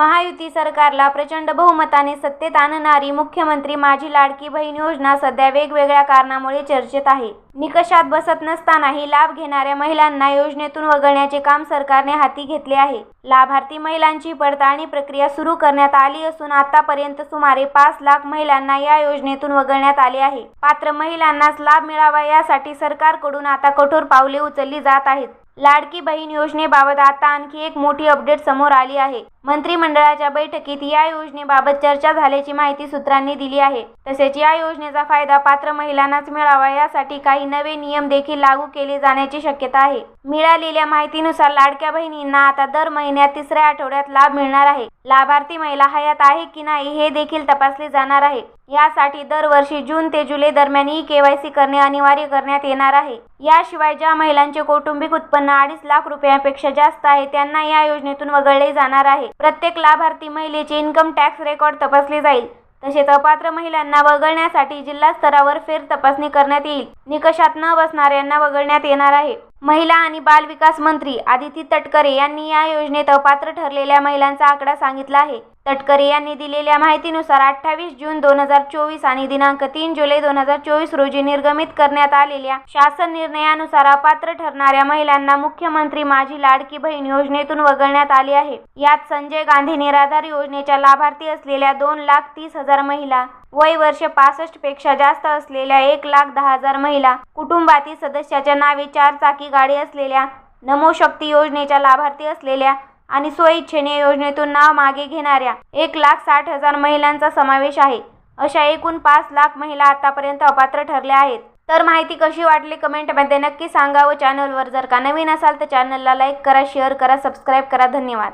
महायुती सरकारला प्रचंड बहुमताने सत्तेत आणणारी मुख्यमंत्री माझी लाडकी बहीण योजना सध्या वेगवेगळ्या कारणामुळे चर्चेत आहे. निकषात बसत नसतानाही लाभ घेणाऱ्या महिलांना योजनेतून वगळण्याचे काम सरकारने हाती घेतले आहे. लाभार्थी महिलांची पडताळणी प्रक्रिया सुरू करण्यात आली असून आतापर्यंत सुमारे पाच लाख महिलांना या योजनेतून वगळण्यात आले आहे. पात्र महिलांनाच लाभ मिळावा यासाठी सरकारकडून आता कठोर पावले उचलली जात आहेत. लाडकी बहीण योजनेबाबत आता आणखी एक मोठी अपडेट समोर आली आहे. मंत्रिमंडळाच्या बैठकीत या योजनेबाबत चर्चा झाल्याची माहिती सूत्रांनी दिली आहे. तसेच या योजनेचा फायदा पात्र महिलांनाच मिळावा यासाठी काही नवे नियम देखील लागू केले जाण्याची शक्यता आहे. मिळालेल्या माहितीनुसार लाडक्या बहिणींना आता दर महिन्यात तिसऱ्या आठवड्यात लाभ मिळणार आहे. लाभार्थी महिला हयात आहे की नाही हे देखील तपासले जाणार आहे. यासाठी दरवर्षी जून ते जुलै दरम्यान ई केवायसी करणे अनिवार्य करण्यात येणार आहे. याशिवाय ज्या महिलांचे कौटुंबिक उत्पन्न अडीच लाख रुपयांपेक्षा जास्त आहे त्यांना या योजनेतून वगळले जाणार आहे. प्रत्येक लाभार्थी महिलेचे इन्कम टॅक्स रेकॉर्ड तपासले जाईल. तसेच अपात्र महिलांना वगळण्यासाठी जिल्हा स्तरावर फेर तपासणी करण्यात येईल. निकषात न बसणाऱ्यांना वगळण्यात येणार आहे. महिला आणि बाल विकास मंत्री आदिती तटकरे यांनी या योजनेत अपात्र ठरलेल्या महिलांचा आकडा सांगितला आहे. तटकरे यांनी दिलेल्या माहितीनुसार अठ्ठावीस जून दोन हजार चोवीस आणि दिनांक तीन जुलै दोन हजार चोवीस रोजी निर्गमित करण्यात आलेल्या शासन निर्णयानुसार अपात्र ठरणाऱ्या महिलांना मुख्यमंत्री माझी लाडकी बहीण योजनेतून वगळण्यात आली आहे. यात संजय गांधी निराधार योजनेच्या लाभार्थी असलेल्या दोन लाख तीस हजार महिला वय वर्ष पासष्टपेक्षा जास्त असलेल्या एक लाख दहा हजार महिला कुटुंबातील सदस्याच्या नावे चार चाकी गाडी असलेल्या नमो शक्ती योजनेच्या लाभार्थी असलेल्या आणि स्वइच्छेने योजनेतून नाव मागे घेणाऱ्या एक लाख साठ हजार महिलांचा समावेश आहे. अशा एकूण पाच लाख महिला आतापर्यंत अपात्र ठरल्या आहेत. तर माहिती कशी वाटली कमेंटमध्ये नक्की सांगा व चॅनलवर जर का नवीन असाल तर चॅनलला लाईक करा शेअर करा सबस्क्राईब करा. धन्यवाद.